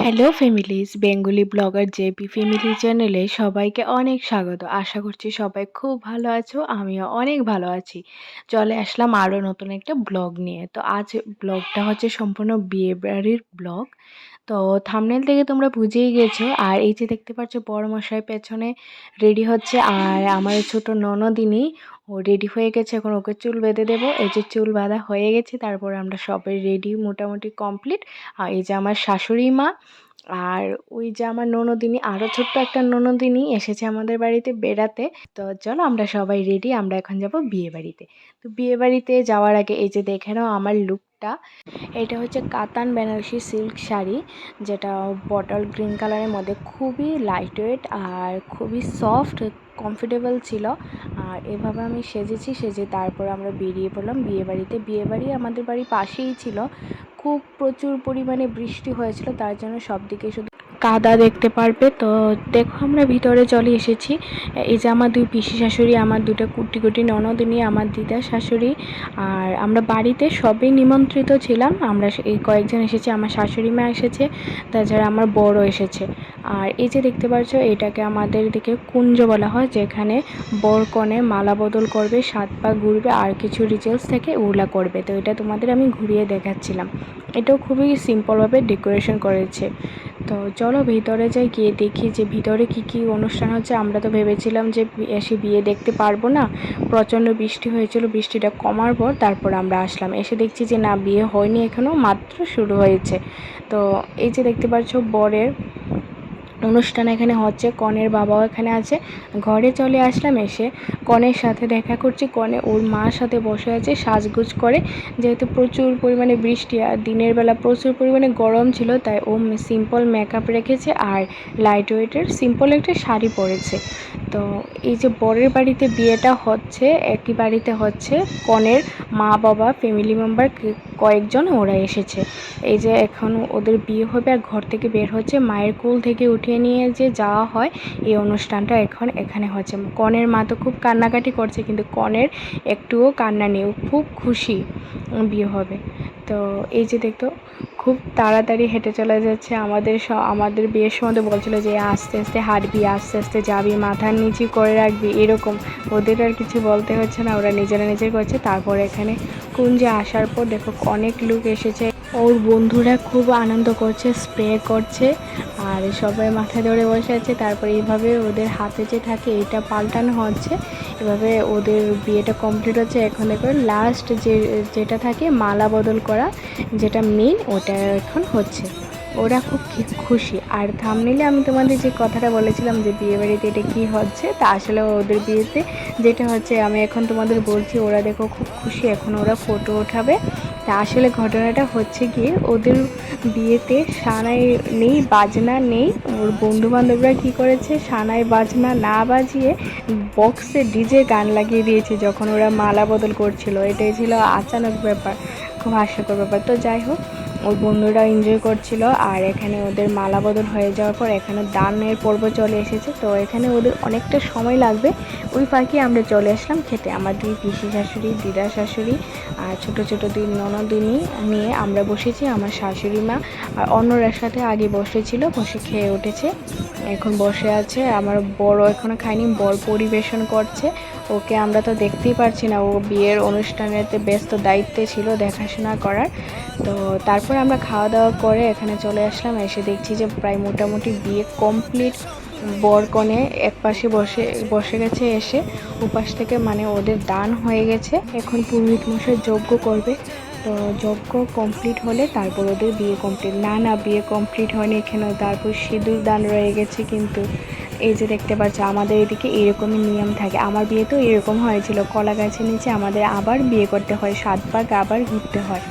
Hello families Bengali blogger JP family চ্যানেলে সবাইকে অনেক স্বাগত। আশা করছি সবাই খুব ভালো আছো, আমিও অনেক ভালো আছি। চলে আসলাম আরও নতুন একটা ব্লগ নিয়ে। তো আজ ব্লগটা হচ্ছে সম্পূর্ণ বিয়ে বাড়ির ব্লগ তো থামনেল থেকে তোমরা বুঝেই গেছো। আর এই যে দেখতে পাচ্ছ বড় মশাই পেছনে রেডি হচ্ছে। আর আমার ছোট ননদিনী ও রেডি হয়ে গেছে, এখন ওকে চুল বেঁধে দেবো। এই যে চুল বাঁধা হয়ে গেছে, তারপর আমরা সবাই রেডি মোটামুটি কমপ্লিট আর এই যে আমার শাশুড়ি মা, আর ওই যে আমার ননদিনী আরও ছোট্ট একটা ননদিনী এসেছে আমাদের বাড়িতে বেড়াতে। তো চলো আমরা সবাই রেডি আমরা এখন যাব বিয়ে বাড়িতে। তো বিয়ে বাড়িতে যাওয়ার আগে এই যে দেখে নাও আমার লুকটা এটা হচ্ছে কাতান বেনারসি সিল্ক শাড়ি, যেটা বটল গ্রিন কালারের মধ্যে খুবই লাইট ওয়েট আর খুবই সফট কমফোর্টেবল ছিল। আর এভাবে আমি সেজেছি, সেজে তারপর আমরা বেরিয়ে পড়লাম। বিয়ে বাড়িতে বিয়ে বাড়ি আমাদের বাড়ি পাশেই ছিল। খুব প্রচুর পরিমাণে বৃষ্টি হয়েছিল, তার জন্য সব দিকে শুধু কাদা দেখতে পারবে। তো দেখো আমরা ভিতরে চলে এসেছি। এই যে আমার দুই পিসি শাশুড়ি, আমার দুটো কুটি কুটি ননদিনী আমার দিদা শাশুড়ি। আর আমরা বাড়িতে সবই নিমন্ত্রিত ছিলাম। আমরা এই কয়েকজন এসেছি, আমার শাশুড়ি মা এসেছে, তাছাড়া আমার বড় এসেছে। আর এই যে দেখতে পাচ্ছ, এটাকে আমাদের দিকে কুঞ্জ বলা হয়, যেখানে বর কনে মালা বদল করবে, সাত পা ঘুরবে, আর কিছু রিচুয়ালস থেকে ওগুলা করবে। তো এটা তোমাদের আমি ঘুরিয়ে দেখাচ্ছিলাম। এটাও খুবই সিম্পলভাবে ডেকোরেশন করেছে। তো চলো ভিতরে যাই, গিয়ে দেখি যে ভিতরে কি কি অনুষ্ঠান হচ্ছে। আমরা তো ভেবেছিলাম যে এসে বিয়ে দেখতে পারব না। প্রচণ্ড বৃষ্টি হয়েছিল, বৃষ্টিটা কমার পর তারপর আমরা আসলাম। এসে দেখছি যে না, বিয়ে হয়নি এখনও মাত্র শুরু হয়েছে। তো এই যে দেখতে পাচ্ছ, বরের অনুষ্ঠান এখানে হচ্ছে, কনের বাবাও এখানে আছে। ঘরে চলে আসলাম, এসে কনের সাথে দেখা করছি। কনে ওর মার সাথে বসে আছে, সাজগুজ করে। যেহেতু প্রচুর পরিমাণে বৃষ্টি আর দিনের বেলা প্রচুর পরিমাণে গরম ছিল, তাই ও সিম্পল মেকআপ রেখেছে আর লাইট ওয়েটের সিম্পল একটা শাড়ি পরেছে। তো এই যে বরের বাড়িতে বিয়েটা হচ্ছে, একই বাড়িতে হচ্ছে, কনের মা বাবা ফ্যামিলি মেম্বার কয়েকজন ওরা এসেছে। এই যে এখন ওদের বিয়ে হবে আর ঘর থেকে বের হচ্ছে, মায়ের কোল থেকে উঠিয়ে নিয়ে যে যাওয়া হয়, এই অনুষ্ঠানটা এখন এখানে হচ্ছে। কনের মা তো খুব কান্নাকাটি করছে, কিন্তু কনের একটুও কান্না নেই খুব খুশি বিয়ে হবে। তো এই যে দেখতো খুব তাড়াতাড়ি হেঁটে চলে যাচ্ছে আমাদের আমাদের বিয়ের সময় তো বলছিলো যে আস্তে আস্তে হাঁটবি, আস্তে আস্তে যাবি, মাথার নিচে করে রাখবি, এরকম। ওদের আর কিছু বলতে হচ্ছে না, ওরা নিজেরা নিজের করছে, তারপর এখানে কুঞ্জে আসার পর দেখো অনেক লোক এসেছে। ওর বন্ধুরা খুব আনন্দ করছে, স্প্রে করছে আর সবাই মাথা ধরে বসে আছে। তারপরে এইভাবে ওদের হাতে যে থাকে এটা পাল্টানো হচ্ছে। এভাবে ওদের বিয়েটা কমপ্লিট হচ্ছে। এখন দেখো লাস্ট যে, যেটা থাকে মালা বদল করা যেটা মেন ওটা এখন হচ্ছে। ওরা খুব খুশি। আর থামনিলে আমি তোমাদের যে কথাটা বলেছিলাম যে বিয়ে বাড়িতে এটা কী হচ্ছে, তা আসলে ওদের বিয়েতে যেটা হচ্ছে, আমি এখন তোমাদের বলছি, ওরা দেখো খুব খুশি, এখন ওরা ফটো ওঠাবে তা আসলে ঘটনাটা হচ্ছে গিয়ে ওদের বিয়েতে সানাই নেই, বাজনা নেই। ওর বন্ধু বান্ধবরা কী করেছে, সানাই বাজনা না বাজিয়ে বক্সে ডিজে গান লাগিয়ে দিয়েছে, যখন ওরা মালা বদল করছিল। এটাই ছিল আচানক ব্যাপার, খুব হাস্যকর ব্যাপার। তো যাই হোক ওর বন্ধুরা এনজয় করছিল আর এখানে ওদের মালা বদল হয়ে যাওয়ার পর এখানে দানের পর্ব চলে এসেছে। তো এখানে ওদের অনেকটা সময় লাগবে। ওই ফাঁকে আমরা চলে আসলাম খেতে। আমার দুই পিসি শাশুড়ি, দিদা শাশুড়ি আর ছোটো ছোটো দুই ননদিনী নিয়ে আমরা বসেছি। আমার শাশুড়ি মা আর অন্যরার সাথে আগে বসেছিল, বসে খেয়ে উঠেছে। এখন বসে আছে। আমার বড় এখনও খায়নি, বর পরিবেশন করছে। ওকে আমরা তো দেখতেই পারছি না। ও বিয়ের অনুষ্ঠানেতে ব্যস্ত দায়িত্বে ছিল দেখাশোনা করার। তো তারপর আমরা খাওয়া দাওয়া করে এখানে চলে আসলাম। এসে দেখছি যে প্রায় মোটামুটি বিয়ে কমপ্লিট বরকনে এক পাশে বসে বসে গেছে এসে। উপাস থেকে মানে ওদের দান হয়ে গেছে। এখন পুরোহিত মশাই যজ্ঞ করবে। তো যজ্ঞ কমপ্লিট হলে তারপর ওদের বিয়ে কমপ্লিট। না না, বিয়ে কমপ্লিট হয়নি এখানে। তারপর সিঁদুর দান রয়ে গেছে কিন্তু। এই যে দেখতে পাচ্ছ, আমাদের এদিকে এরকমই নিয়ম থাকে। আমার বিয়ে তো এরকম হয়েছিল। কলা গাছের নিচে আমাদের আবার বিয়ে করতে হয়, সাত পাক আবার ঘুরতে হয়।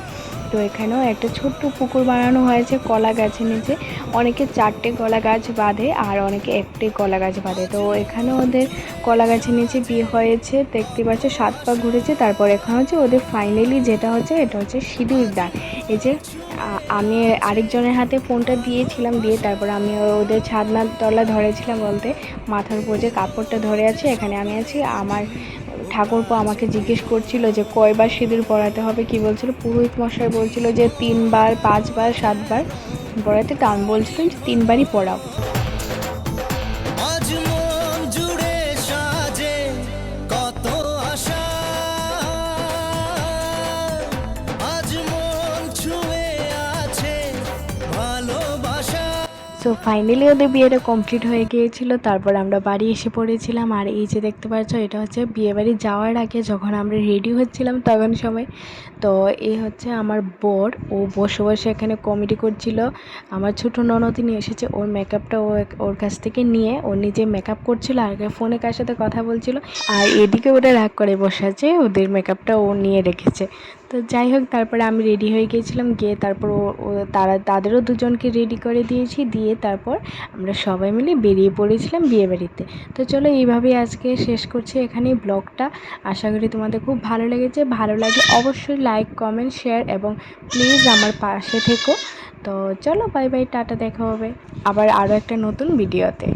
তো এখানেও একটা ছোট্ট পুকুর বানানো হয়েছে কলা গাছের নিচে। অনেকে চারটে কলা গাছ বাঁধে আর অনেকে একটি কলা গাছ বাঁধে। তো এখানে ওদের কলা গাছের নিচে বিয়ে হয়েছে, দেখতে পাচ্ছে, সাত পা ঘুরেছে। তারপর এখানে হচ্ছে ওদের ফাইনালি যেটা হচ্ছে, এটা হচ্ছে সিঁদুর দান। এই যে আমি আরেকজনের হাতে ফোনটা দিয়েছিলাম, দিয়ে তারপর আমি ওদের ছাদনার তলা ধরেছিলাম বলতে, মাথার উপর যে কাপড়টা ধরে আছে, এখানে আমি আছি, আমার ঠাকুরপো আমাকে জিজ্ঞেস করছিল যে কয়বার সিঁদুর পড়াতে হবে, কি বলছিল? পুরোহিত মশাই বলছিল যে তিনবার, পাঁচবার, সাতবার পড়াতে তা আমি বলছিলাম যে তিনবারই পড়াও সো ফাইনালি ওদের বিয়েটা কমপ্লিট হয়ে গিয়েছিল, তারপর আমরা বাড়ি এসে পড়েছিলাম। আর এই যে দেখতে পাচ্ছ, এটা হচ্ছে বিয়ে বাড়ি যাওয়ার আগে যখন আমরা রেডি হচ্ছিলাম তখন সময়। তো এই হচ্ছে আমার বর, ও বসে বসে এখানে কমেডি করছিল। আমার ছোট ননদিনী এসেছে, ওর মেকআপটা ও ওর কাছ থেকে নিয়ে, ও নিজে মেকআপ করছিল, আর ফোনে কার সাথে কথা বলছিল। আর এদিকে ওটা রাগ করে বসে আছে, ওদের মেকআপটা ও নিয়ে রেখেছে। তো যাই হোক, তারপরে আমি রেডি হয়ে গিয়েছিলাম, গিয়ে তারপর তারা, তাদেরও দুজনকে রেডি করে দিয়েছি, দিয়ে তারপর আমরা সবাই মিলে বেরিয়ে পড়েছিলাম বিয়েবাড়িতে। তো চলো এইভাবেই আজকে শেষ করছি এখানেই ব্লগটা। আশা করি তোমাদের খুব ভালো লেগেছে। ভালো লাগে অবশ্যই লাইক কমেন্ট শেয়ার এবং প্লিজ আমার পাশে থেকো। তো চলো বাই বাই টাটা, দেখা হবে। আবার আরও একটা নতুন ভিডিওতে